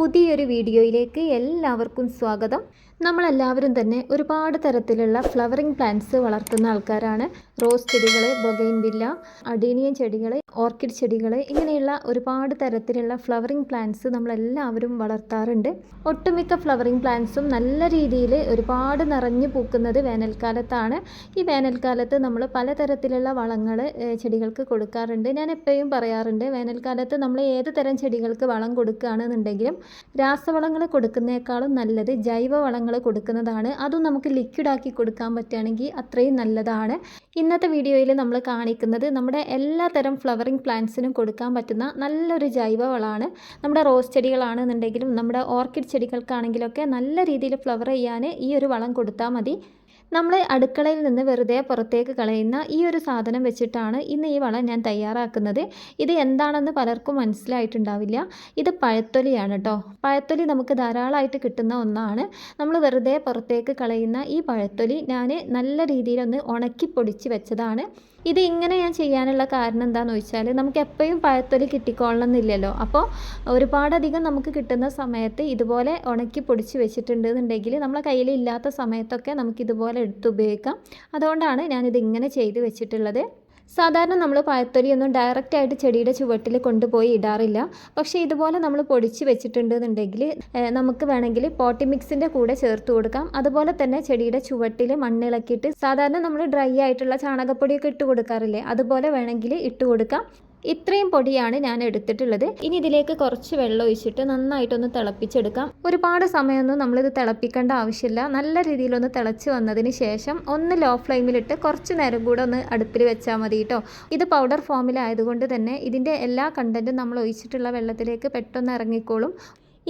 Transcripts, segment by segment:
പുതിയൊരു വീഡിയോയിലേക്ക് എല്ലാവർക്കും സ്വാഗതം. നമ്മളെല്ലാവരും തന്നെ ഒരുപാട് തരത്തിലുള്ള ഫ്ലവറിങ് പ്ലാന്റ്സ് വളർത്തുന്ന ആൾക്കാരാണ്. റോസ് ചെടികൾ ബൊഗൈൻവില്ല അഡീനിയൻ ചെടികൾ ഓർക്കിഡ് ചെടികൾ ഇങ്ങനെയുള്ള ഒരുപാട് തരത്തിലുള്ള ഫ്ലവറിങ് പ്ലാന്റ്സ് നമ്മളെല്ലാവരും വളർത്താറുണ്ട്. ഒട്ടുമിക്ക ഫ്ലവറിങ് പ്ലാന്റ്സും നല്ല രീതിയിൽ ഒരുപാട് നിറഞ്ഞു പൂക്കുന്നത് വേനൽക്കാലത്താണ്. ഈ വേനൽക്കാലത്ത് നമ്മൾ പലതരത്തിലുള്ള വളങ്ങൾ ചെടികൾക്ക് കൊടുക്കാറുണ്ട്. ഞാൻ എപ്പോഴും പറയാറുണ്ട് വേനൽക്കാലത്ത് നമ്മൾ ഏത് തരം ചെടികൾക്ക് വളം കൊടുക്കുകയാണെന്നുണ്ടെങ്കിലും രാസവളങ്ങൾ കൊടുക്കുന്നേക്കാളും നല്ലത് ജൈവവളങ്ങൾ കൊടുക്കുന്നതാണ്. അതും നമുക്ക് ലിക്വിഡാക്കി കൊടുക്കാൻ പറ്റുകയാണെങ്കിൽ അത്രയും നല്ലതാണ്. ഇന്നത്തെ വീഡിയോയിൽ നമ്മൾ കാണിക്കുന്നത് നമ്മുടെ എല്ലാ തരം ഫ്ലവറിങ് പ്ലാന്റ്സിനും കൊടുക്കാൻ പറ്റുന്ന നല്ലൊരു ജൈവവളമാണ് നമ്മുടെ റോസ് ചെടികളാണെന്നുണ്ടെങ്കിലും നമ്മുടെ ഓർക്കിഡ് ചെടികൾക്കാണെങ്കിലൊക്കെ നല്ല രീതിയിൽ ഫ്ലവർ ചെയ്യാൻ ഈ ഒരു വളം കൊടുത്താൽ മതി. നമ്മൾ അടുക്കളയിൽ നിന്ന് വെറുതെ പുറത്തേക്ക് കളയുന്ന ഈ ഒരു സാധനം വെച്ചിട്ടാണ് ഇന്ന് ഈ വളം ഞാൻ തയ്യാറാക്കുന്നത്. ഇത് എന്താണെന്ന് പലർക്കും മനസ്സിലായിട്ടുണ്ടാവില്ല. ഇത് പഴത്തൊലിയാണ് കേട്ടോ പഴത്തൊലി നമുക്ക് ധാരാളമായിട്ട് കിട്ടുന്ന ഒന്നാണ്. നമ്മൾ വെറുതെ പുറത്തേക്ക് കളയുന്ന ഈ പഴത്തൊലി ഞാൻ നല്ല രീതിയിലൊന്ന് ഉണക്കി പൊടിച്ച് വെച്ചതാണ്. ഇത് ഇങ്ങനെ ഞാൻ ചെയ്യാനുള്ള കാരണം എന്താണെന്ന് വെച്ചാൽ നമുക്ക് എപ്പോഴും പഴത്തൊലി കിട്ടിക്കൊള്ളണമെന്നില്ലല്ലോ അപ്പോൾ ഒരുപാടധികം നമുക്ക് കിട്ടുന്ന സമയത്ത് ഇതുപോലെ ഉണക്കി പൊടിച്ച് വെച്ചിട്ടുണ്ടെന്നുണ്ടെങ്കിൽ നമ്മളെ കയ്യിൽ ഇല്ലാത്ത സമയത്തൊക്കെ നമുക്ക് ഇതുപോലെ എടുത്ത് ഉപയോഗിക്കാം. അതുകൊണ്ടാണ് ഞാനിത് ഇങ്ങനെ ചെയ്ത് വെച്ചിട്ടുള്ളത്. സാധാരണ നമ്മൾ പഴത്തൊലിയൊന്നും ഡയറക്റ്റ് ആയിട്ട് ചെടിയുടെ ചുവട്ടിൽ കൊണ്ടുപോയി ഇടാറില്ല. പക്ഷേ ഇതുപോലെ നമ്മൾ പൊടിച്ച് വെച്ചിട്ടുണ്ടെന്നുണ്ടെങ്കിൽ നമുക്ക് വേണമെങ്കിൽ പോട്ടി മിക്സിന്റെ കൂടെ ചേർത്ത് കൊടുക്കാം. അതുപോലെ തന്നെ ചെടിയുടെ ചുവട്ടിൽ മണ്ണിളക്കിയിട്ട് സാധാരണ നമ്മൾ ഡ്രൈ ആയിട്ടുള്ള ചാണകപ്പൊടിയൊക്കെ ഇട്ട് കൊടുക്കാറില്ലേ? അതുപോലെ വേണമെങ്കിൽ ഇട്ട് കൊടുക്കാം. ഇത്രയും പൊടിയാണ് ഞാൻ എടുത്തിട്ടുള്ളത്. ഇനി ഇതിലേക്ക് കുറച്ച് വെള്ളം ഒഴിച്ചിട്ട് നന്നായിട്ടൊന്ന് തിളപ്പിച്ചെടുക്കാം. ഒരുപാട് സമയമൊന്നും നമ്മളിത് തിളപ്പിക്കേണ്ട ആവശ്യമില്ല. നല്ല രീതിയിലൊന്ന് തിളച്ച് വന്നതിന് ശേഷം ഒന്ന് ലോ ഫ്ലെയിമിലിട്ട് കുറച്ച് നേരം കൂടെ ഒന്ന് അടുപ്പിൽ വെച്ചാൽ മതി കേട്ടോ ഇത് പൗഡർ ഫോമിലായതുകൊണ്ട് തന്നെ ഇതിന്റെ എല്ലാ കണ്ടന്റും നമ്മൾ ഒഴിച്ചിട്ടുള്ള വെള്ളത്തിലേക്ക് പെട്ടെന്ന് ഇറങ്ങിക്കോളും.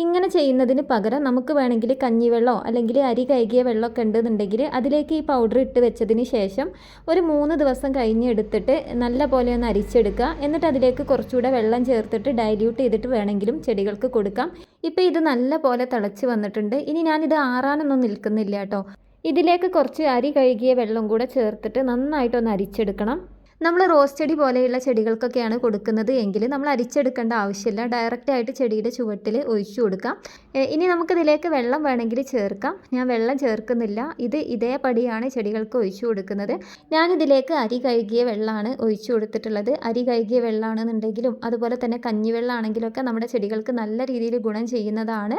ഇങ്ങനെ ചെയ്യുന്നതിന് പകരം നമുക്ക് വേണമെങ്കിൽ കഞ്ഞിവെള്ളമോ അല്ലെങ്കിൽ അരി കഴുകിയ വെള്ളമൊക്കെ ഉണ്ടെന്നുണ്ടെങ്കിൽ അതിലേക്ക് ഈ പൗഡർ ഇട്ട് വെച്ചതിന് ശേഷം ഒരു മൂന്ന് ദിവസം കഴിഞ്ഞ് എടുത്തിട്ട് നല്ല പോലെ ഒന്ന് അരിച്ചെടുക്കുക. എന്നിട്ട് അതിലേക്ക് കുറച്ചുകൂടെ വെള്ളം ചേർത്തിട്ട് ഡൈല്യൂട്ട് ചെയ്തിട്ട് വേണമെങ്കിലും ചെടികൾക്ക് കൊടുക്കാം. ഇപ്പോൾ ഇത് നല്ല പോലെ തിളച്ച് വന്നിട്ടുണ്ട്. ഇനി ഞാനിത് ആറാനൊന്നും നിൽക്കുന്നില്ല കേട്ടോ. ഇതിലേക്ക് കുറച്ച് അരി കഴുകിയ വെള്ളം കൂടെ ചേർത്തിട്ട് നന്നായിട്ടൊന്ന് അരിച്ചെടുക്കണം. നമ്മൾ റോസ് ചെടി പോലെയുള്ള ചെടികൾക്കൊക്കെയാണ് കൊടുക്കുന്നത് എങ്കിൽ നമ്മൾ അരിച്ചെടുക്കേണ്ട ആവശ്യമില്ല. ഡയറക്റ്റ് ആയിട്ട് ചെടിയുടെ ചുവട്ടിൽ ഒഴിച്ചു കൊടുക്കാം. ഇനി നമുക്കിതിലേക്ക് വെള്ളം വേണമെങ്കിൽ ചേർക്കാം. ഞാൻ വെള്ളം ചേർക്കുന്നില്ല. ഇത് ഇതേപടിയാണ് ചെടികൾക്ക് ഒഴിച്ചു കൊടുക്കുന്നത്. ഞാനിതിലേക്ക് അരി കഴുകിയ വെള്ളമാണ് ഒഴിച്ചു കൊടുത്തിട്ടുള്ളത്. അരി കഴുകിയ വെള്ളമാണെന്നുണ്ടെങ്കിലും അതുപോലെ തന്നെ കഞ്ഞിവെള്ളമാണെങ്കിലൊക്കെ നമ്മുടെ ചെടികൾക്ക് നല്ല രീതിയിൽ ഗുണം ചെയ്യുന്നതാണ്.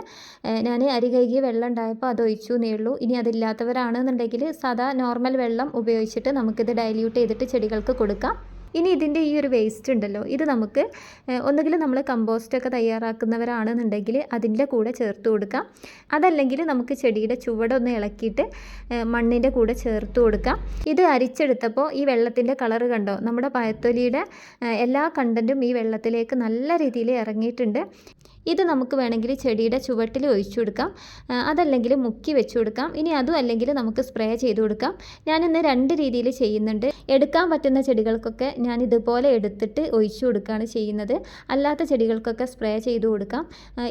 ഞാൻ അരി കഴുകിയ വെള്ളം ഉണ്ടായപ്പോൾ അത് ഒഴിച്ചു എന്നേ ഉള്ളൂ. ഇനി അതില്ലാത്തവരാണെന്നുണ്ടെങ്കിൽ സാധാ നോർമൽ വെള്ളം ഉപയോഗിച്ചിട്ട് നമുക്കിത് ഡയല്യൂട്ട് ചെയ്തിട്ട് ചെടികൾക്ക് കൊടുക്കാം. ഇനി ഇതിന്റെ ഈ ഒരു വേസ്റ്റ് ഉണ്ടല്ലോ ഇത് നമുക്ക് ഒന്നുകിൽ നമ്മൾ കമ്പോസ്റ്റൊക്കെ തയ്യാറാക്കുന്നവരാണെന്നുണ്ടെങ്കിൽ അതിന്റെ കൂടെ ചേർത്ത് കൊടുക്കാം. അതല്ലെങ്കിൽ നമുക്ക് ചെടിയുടെ ചുവടൊന്ന് ഇളക്കിയിട്ട് മണ്ണിന്റെ കൂടെ ചേർത്ത് കൊടുക്കാം. ഇത് അരിച്ചെടുത്തപ്പോൾ ഈ വെള്ളത്തിന്റെ കളർ കണ്ടോ? നമ്മുടെ പയത്തൊലിയുടെ എല്ലാ കണ്ടന്റും ഈ വെള്ളത്തിലേക്ക് നല്ല രീതിയിൽ ഇറങ്ങിയിട്ടുണ്ട്. ഇത് നമുക്ക് വേണമെങ്കിൽ ചെടിയുടെ ചുവട്ടിൽ ഒഴിച്ചു കൊടുക്കാം. അതല്ലെങ്കിൽ മുക്കി വെച്ചു കൊടുക്കാം. ഇനി അതും അല്ലെങ്കിൽ നമുക്ക് സ്പ്രേ ചെയ്ത് കൊടുക്കാം. ഞാനിന്ന് രണ്ട് രീതിയിൽ ചെയ്യുന്നുണ്ട്. എടുക്കാൻ പറ്റുന്ന ചെടികൾക്കൊക്കെ ഞാൻ ഇതുപോലെ എടുത്തിട്ട് ഒഴിച്ചു കൊടുക്കുകയാണ് ചെയ്യുന്നത്. അല്ലാത്ത ചെടികൾക്കൊക്കെ സ്പ്രേ ചെയ്ത് കൊടുക്കാം.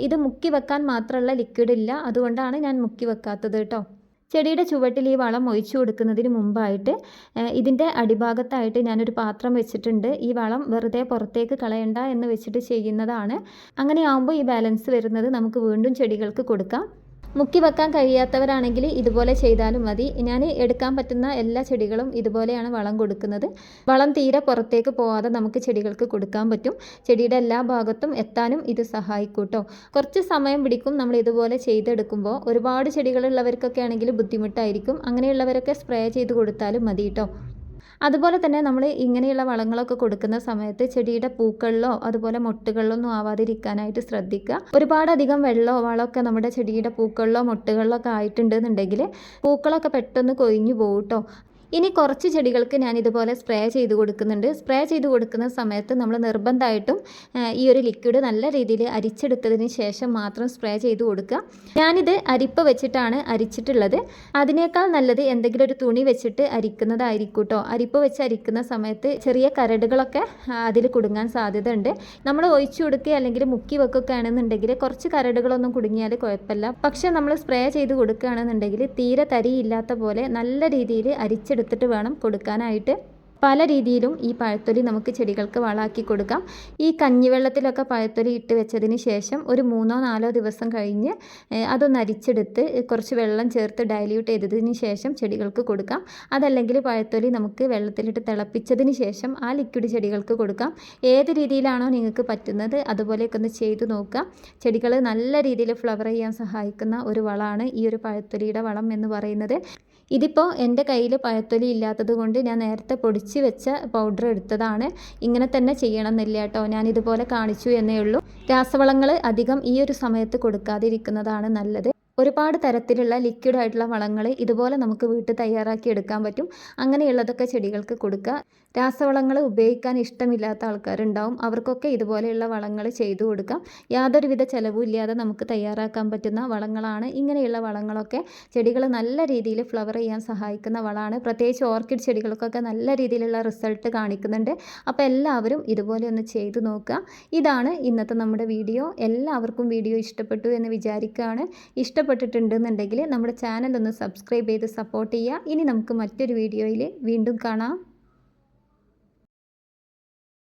ഇത് മുക്കി വെക്കാൻ മാത്രമുള്ള ലിക്വിഡ് ഇല്ല. അതുകൊണ്ടാണ് ഞാൻ മുക്കി വെക്കാത്തത് കേട്ടോ. ചെടിയുടെ ചുവട്ടിൽ ഈ വളം ഒഴിച്ചു കൊടുക്കുന്നതിന് മുമ്പായിട്ട് ഇതിന്റെ അടിഭാഗത്തായിട്ട് ഞാനൊരു പാത്രം വെച്ചിട്ടുണ്ട്. ഈ വളം വെറുതെ പുറത്തേക്ക് കളയണ്ട എന്ന് വെച്ചിട്ട് ചെയ്യുന്നതാണ്. അങ്ങനെയാവുമ്പോൾ ഈ ബാലൻസ് വരുന്നത് നമുക്ക് വീണ്ടും ചെടികൾക്ക് കൊടുക്കാം. മുക്കി വെക്കാൻ കഴിയാത്തവരാണെങ്കിൽ ഇതുപോലെ ചെയ്താലും മതി. ഞാൻ എടുക്കാൻ പറ്റുന്ന എല്ലാ ചെടികളും ഇതുപോലെയാണ് വളം കൊടുക്കുന്നത്. വളം തീരെ പുറത്തേക്ക് പോവാതെ നമുക്ക് ചെടികൾക്ക് കൊടുക്കാൻ പറ്റും. ചെടിയുടെ എല്ലാ ഭാഗത്തും എത്താനും ഇത് സഹായിക്കൂട്ടോ. കേട്ടോ കുറച്ച് സമയം പിടിക്കും നമ്മൾ ഇതുപോലെ ചെയ്തെടുക്കുമ്പോൾ. ഒരുപാട് ചെടികളുള്ളവർക്കൊക്കെ ആണെങ്കിൽ ബുദ്ധിമുട്ടായിരിക്കും. അങ്ങനെയുള്ളവരൊക്കെ സ്പ്രേ ചെയ്ത് കൊടുത്താലും മതി കേട്ടോ അതുപോലെ തന്നെ നമ്മൾ ഇങ്ങനെയുള്ള വളങ്ങളൊക്കെ കൊടുക്കുന്ന സമയത്ത് ചെടിയുടെ പൂക്കളിലോ അതുപോലെ മൊട്ടുകളിലൊന്നും ആവാതിരിക്കാനായിട്ട് ശ്രദ്ധിക്കുക. ഒരുപാടധികം വെള്ളമോ വളമൊക്കെ നമ്മുടെ ചെടിയുടെ പൂക്കളിലോ മൊട്ടുകളിലോ ഒക്കെ ആയിട്ടുണ്ടെന്നുണ്ടെങ്കിൽ പൂക്കളൊക്കെ പെട്ടെന്ന് കൊഴിഞ്ഞു പോകും കേട്ടോ ഇനി കുറച്ച് ചെടികൾക്ക് ഞാൻ ഇതുപോലെ സ്പ്രേ ചെയ്ത് കൊടുക്കുന്നുണ്ട്. സ്പ്രേ ചെയ്ത് കൊടുക്കുന്ന സമയത്ത് നമ്മൾ നിർബന്ധമായിട്ടും ഈ ഒരു ലിക്വിഡ് നല്ല രീതിയിൽ അരിച്ചെടുത്തതിന് ശേഷം മാത്രം സ്പ്രേ ചെയ്ത് കൊടുക്കുക. ഞാനിത് അരിപ്പ വെച്ചിട്ടാണ് അരിച്ചിട്ടുള്ളത്. അതിനേക്കാൾ നല്ലത് എന്തെങ്കിലും ഒരു തുണി വെച്ചിട്ട് അരിക്കുന്നതായിരിക്കും കേട്ടോ അരിപ്പ വെച്ച് അരിക്കുന്ന സമയത്ത് ചെറിയ കരടുകളൊക്കെ അതിൽ കുടുങ്ങാൻ സാധ്യത ഉണ്ട് നമ്മൾ ഒഴിച്ചു കൊടുക്കുക അല്ലെങ്കിൽ മുക്കി വെക്കുകയൊക്കെ ആണെന്നുണ്ടെങ്കിൽ കുറച്ച് കരടുകളൊന്നും കുടുങ്ങിയാൽ കുഴപ്പമില്ല. പക്ഷേ നമ്മൾ സ്പ്രേ ചെയ്ത് കൊടുക്കുകയാണെന്നുണ്ടെങ്കിൽ തീരെ തരിയില്ലാത്ത പോലെ നല്ല രീതിയിൽ അരിച്ചെടുത്തിട്ട് വേണം കൊടുക്കാനായിട്ട്. പല രീതിയിലും ഈ പഴത്തൊലി നമുക്ക് ചെടികൾക്ക് വളാക്കി കൊടുക്കാം. ഈ കഞ്ഞിവെള്ളത്തിലൊക്കെ പഴത്തൊലി ഇട്ട് വെച്ചതിന് ശേഷം ഒരു മൂന്നോ നാലോ ദിവസം കഴിഞ്ഞ് അതൊന്ന് അരിച്ചെടുത്ത് കുറച്ച് വെള്ളം ചേർത്ത് ഡയല്യൂട്ട് ചെയ്തതിന് ശേഷം ചെടികൾക്ക് കൊടുക്കാം. അതല്ലെങ്കിൽ പഴത്തൊലി നമുക്ക് വെള്ളത്തിലിട്ട് തിളപ്പിച്ചതിന് ശേഷം ആ ലിക്വിഡ് ചെടികൾക്ക് കൊടുക്കാം. ഏത് രീതിയിലാണോ നിങ്ങൾക്ക് പറ്റുന്നത് അതുപോലെയൊക്കെ ഒന്ന് ചെയ്തു നോക്കുക. ചെടികൾ നല്ല രീതിയിൽ ഫ്ലവർ ചെയ്യാൻ സഹായിക്കുന്ന ഒരു വളമാണ് ഈ ഒരു പഴത്തൊലിയുടെ വളം എന്ന് പറയുന്നത്. ഇതിപ്പോൾ എന്റെ കയ്യിൽ പഴത്തൊലി ഇല്ലാത്തത് കൊണ്ട് ഞാൻ നേരത്തെ പൊടിച്ച് വെച്ച പൗഡർ എടുത്തതാണ്. ഇങ്ങനെ തന്നെ ചെയ്യണം എന്നില്ല കേട്ടോ. ഞാൻ ഇതുപോലെ കാണിച്ചു എന്നേ ഉള്ളൂ. രാസവളങ്ങൾ അധികം ഈ ഒരു സമയത്ത് കൊടുക്കാതിരിക്കുന്നതാണ് നല്ലത്. ഒരുപാട് തരത്തിലുള്ള ലിക്വിഡ് ആയിട്ടുള്ള വളങ്ങൾ ഇതുപോലെ നമുക്ക് വീട്ടിൽ തയ്യാറാക്കി എടുക്കാൻ പറ്റും. അങ്ങനെയുള്ളതൊക്കെ ചെടികൾക്ക് കൊടുക്കുക. രാസവളങ്ങൾ ഉപയോഗിക്കാൻ ഇഷ്ടമില്ലാത്ത ആൾക്കാരുണ്ടാവും. അവർക്കൊക്കെ ഇതുപോലെയുള്ള വളങ്ങൾ ചെയ്തു കൊടുക്കാം. യാതൊരുവിധ ചിലവും ഇല്ലാതെ നമുക്ക് തയ്യാറാക്കാൻ പറ്റുന്ന വളങ്ങളാണ്. ഇങ്ങനെയുള്ള വളങ്ങളൊക്കെ ചെടികൾ നല്ല രീതിയിൽ ഫ്ലവർ ചെയ്യാൻ സഹായിക്കുന്ന വളമാണ്. പ്രത്യേകിച്ച് ഓർക്കിഡ് ചെടികൾക്കൊക്കെ നല്ല രീതിയിലുള്ള റിസൾട്ട് കാണിക്കുന്നുണ്ട്. അപ്പോൾ എല്ലാവരും ഇതുപോലെ ഒന്ന് ചെയ്തു നോക്കുക. ഇതാണ് ഇന്നത്തെ നമ്മുടെ വീഡിയോ. എല്ലാവർക്കും വീഡിയോ ഇഷ്ടപ്പെട്ടു എന്ന് വിചാരിക്കുകയാണ്. ഇഷ്ടപ്പെട്ടിട്ടുണ്ടെന്നുണ്ടെങ്കിൽ നമ്മുടെ ചാനൽ ഒന്ന് സബ്സ്ക്രൈബ് ചെയ്ത് സപ്പോർട്ട് ചെയ്യുക. ഇനി നമുക്ക് മറ്റൊരു വീഡിയോയിൽ വീണ്ടും കാണാം.